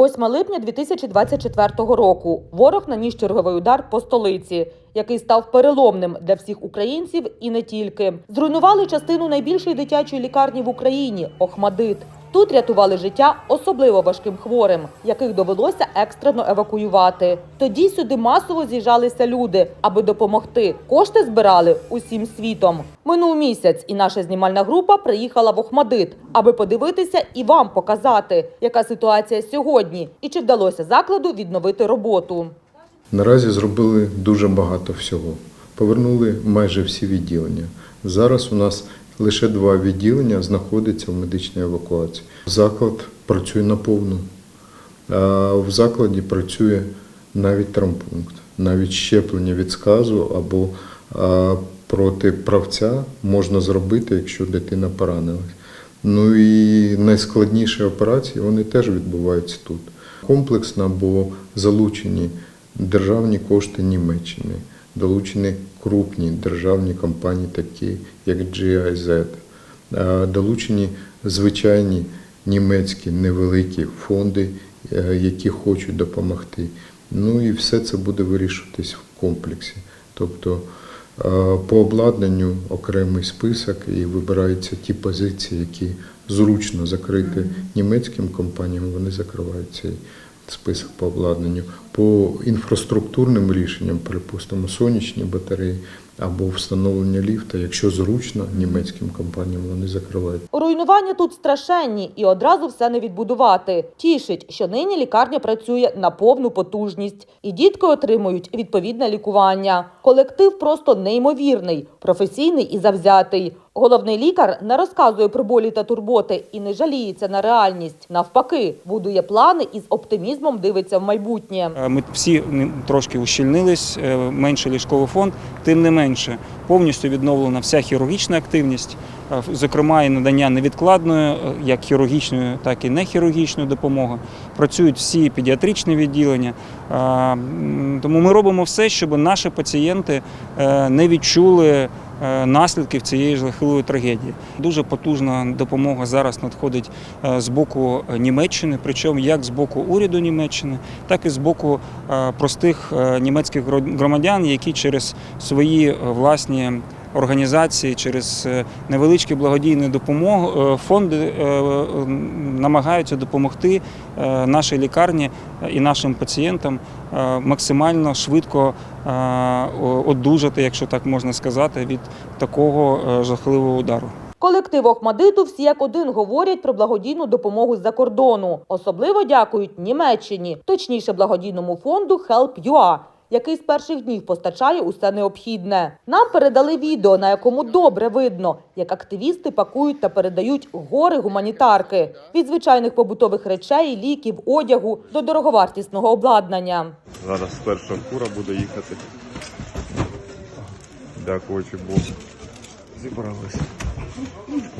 8 липня 2024 року ворог наніс черговий удар по столиці, який став переломним для всіх українців і не тільки. Зруйнували частину найбільшої дитячої лікарні в Україні Охмадит. Тут рятували життя особливо важким хворим, яких довелося екстрено евакуювати. Тоді сюди масово з'їжджалися люди, аби допомогти. Кошти збирали усім світом. Минув місяць, і наша знімальна група приїхала в Охмадит, аби подивитися і вам показати, яка ситуація сьогодні, і чи вдалося закладу відновити роботу. Наразі зробили дуже багато всього. Повернули майже всі відділення. Зараз у нас лише два відділення знаходяться в медичній евакуації. Заклад працює наповну. В закладі працює навіть травмпункт, навіть щеплення від сказу або проти правця можна зробити, якщо дитина поранилась. Ну і найскладніші операції вони теж відбуваються тут. Комплексно, бо залучені державні кошти Німеччини, долучені крупні державні компанії, такі як GIZ, долучені звичайні німецькі невеликі фонди, е, які хочуть допомогти. Ну і все це буде вирішуватись в комплексі. Тобто по обладнанню окремий список і вибираються ті позиції, які зручно закрити німецьким компаніям, вони закривають цей список по обладнанню. По інфраструктурним рішенням, припустимо, сонячні батареї або встановлення ліфта, якщо зручно німецьким компаніям, вони закривають. Руйнування тут страшенні і одразу все не відбудувати. Тішить, що нині лікарня працює на повну потужність, і дітки отримують відповідне лікування. Колектив просто неймовірний, професійний і завзятий. Головний лікар не розказує про болі та турботи і не жаліється на реальність. Навпаки, будує плани і з оптимізмом дивиться в майбутнє. Е, Ми всі трошки ущільнились, е, менше ліжковий фонд. Тим не менше, повністю відновлена вся хірургічна активність, зокрема і надання невідкладної, е, як хірургічної, так і нехірургічної допомоги. Працюють всі педіатричні відділення. Тому ми робимо все, щоб наші пацієнти е, не відчули. е, Наслідків цієї жахливої трагедії дуже потужна допомога зараз надходить з боку Німеччини, причому як з боку уряду Німеччини, так і з боку простих німецьких громадян, які через свої власні організації, через е, невеличкі благодійні допомоги фонди е, е, намагаються допомогти е, нашій лікарні і нашим пацієнтам е, максимально швидко е, одужати, якщо так можна сказати, від такого е, жахливого удару. Колектив Охмадиту всі як один говорять про благодійну допомогу з-за кордону. Особливо дякують Німеччині, точніше благодійному фонду Help.ua, який з перших днів постачає усе необхідне. Нам передали відео, на якому добре видно, як активісти пакують та передають гори гуманітарки від звичайних побутових речей, ліків, одягу до дороговартісного обладнання. Зараз перша фура буде їхати. Дякуючи Богу. Зібралися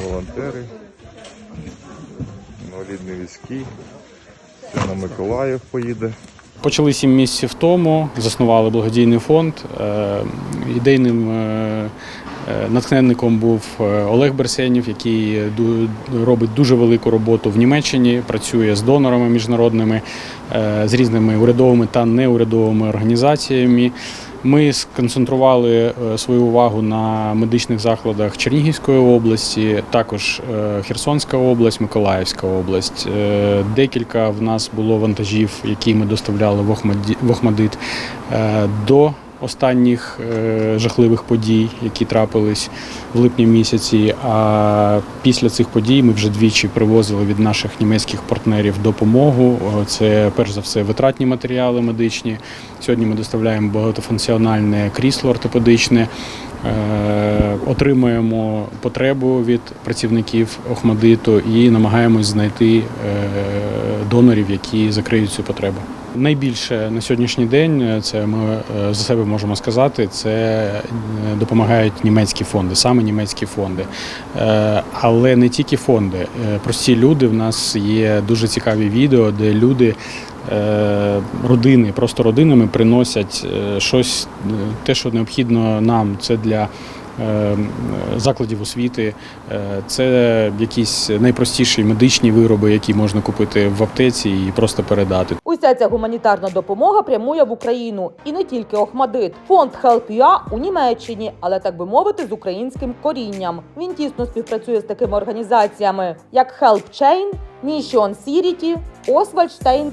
волонтери, інвалідні візки. Все на Миколаїв поїде. Почали сім місяців тому, заснували благодійний фонд. Е, Ідейним е, е, натхненником був Олег Берсенів, який робить дуже велику роботу в Німеччині, працює з донорами міжнародними, з різними урядовими та неурядовими організаціями. Ми сконцентрували е, свою увагу на медичних закладах Чернігівської області, також е, Херсонська область, Миколаївська область. Е, Декілька в нас було вантажів, які ми доставляли в Охмадит до останніх е, жахливих подій, які трапились в липні місяці. А після цих подій ми вже двічі привозили від наших німецьких партнерів допомогу. Це перш за все витратні матеріали медичні. Сьогодні ми доставляємо багатофункціональне крісло ортопедичне. Е, Отримуємо потребу від працівників Охмадиту і намагаємось знайти е, донорів, які закриють цю потребу. Найбільше на сьогоднішній день е, це ми е, за себе можемо сказати. Це е, допомагають німецькі фонди, саме німецькі фонди, але не тільки фонди. Прості люди. В нас є дуже цікаві відео, де люди. Родини, просто родинами приносять щось, те, що необхідно нам. Це для закладів освіти. Е, Це якісь найпростіші медичні вироби, які можна купити в аптеці і просто передати. Уся ця гуманітарна допомога прямує в Україну і не тільки Охмадит. Фонд HelpUA у Німеччині, але так би мовити, з українським корінням. Він тісно співпрацює з такими організаціями, як Help Chain, Mission Sirity, Oswald Stein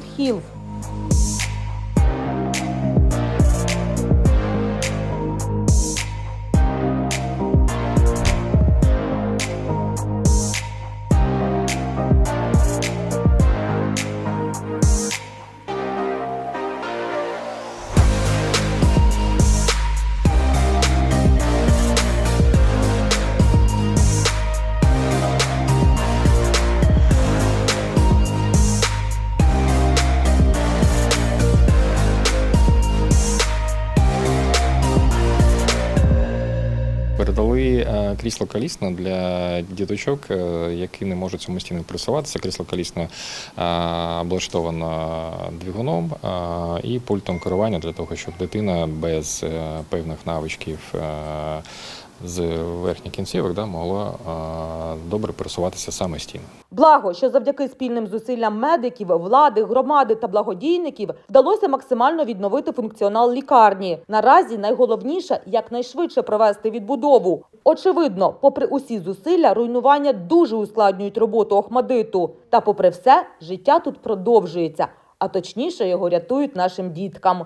крісло колісне для діточок, е, які не можуть самостійно пересуватися. Крісло колісне облаштовано двигуном е, і пультом керування для того, щоб дитина без е, певних навичків з верхніх кінцівок да, могла е, добре пересуватися самостійно. Благо, що завдяки спільним зусиллям медиків, влади, громади та благодійників вдалося максимально відновити функціонал лікарні. Наразі найголовніше якнайшвидше провести відбудову. Очевидно, попри усі зусилля, руйнування дуже ускладнюють роботу Охмадиту. Та, попри все, життя тут продовжується, а точніше його рятують нашим діткам.